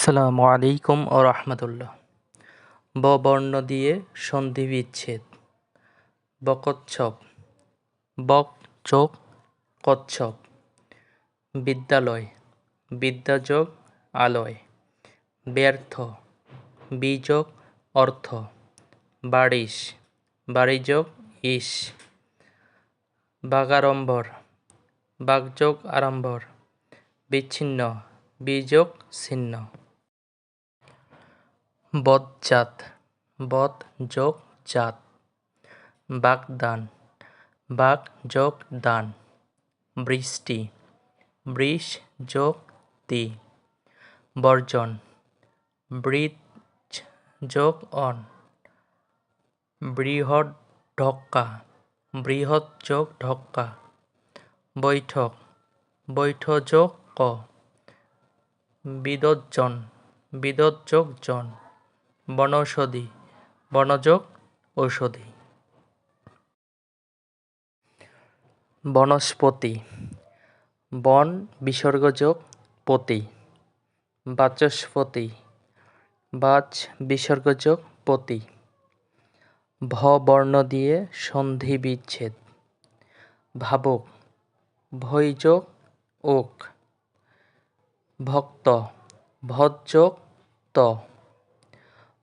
আসসালামু আলাইকুম ও রহমতুল্লাহ। ব বর্ণ দিয়ে সন্ধি বিচ্ছেদ। বকচ্ছপ বক চোখ কচ্ছপ। বিদ্যালয়। বিদ্যাযোগ আলয়। ব্যর্থ। বীযোগ অর্থ। বারিশ। বাড়িযোগ ইস। বাগাড়ম্বর বাগযোগ আড়ম্বর। বিচ্ছিন্ন। বীযোগ ছিন্ন। বজ্জাত বদ যোগ জাত বাগদান বাগ যোগ দান বৃষ্টি বৃষ যোগ তি বর্জন বৃজ যোগ অন বৃহৎ ঢক্কা বৃহৎ যোগ ঢক্কা বৈঠক বৈঠ যোগ ক বিদজ্জন বিদজ্যোগ জন বনৌষধি, বনযোগ ঔষধি। বনস্পতি, বন বিসর্গযোগ পতি। বাচস্পতি, বাচ বিসর্গযোগ পতি। ভ বর্ণ দিয়ে সন্ধি বিচ্ছেদ। ভাবক, ভৈযোগ ওক। ভক্ত ভজ্যোগ ত।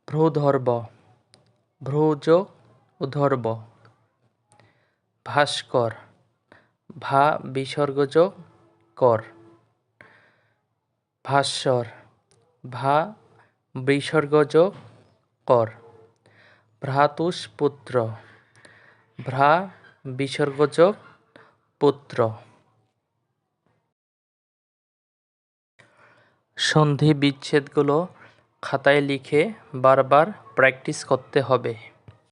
ভ্রূধর্ব ভ্রূযোগ উধর্ব ভাস্কর, ভা বিসর্গযোগ কর। ভাস্বর, ভা বিসর্গযোগ কর। ভ্রাতুষ পুত্র, ভ্রা বিসর্গযোগ পুত্র। সন্ধি বিচ্ছেদগুলো খাতায় লিখে বারবার প্র্যাকটিস করতে হবে।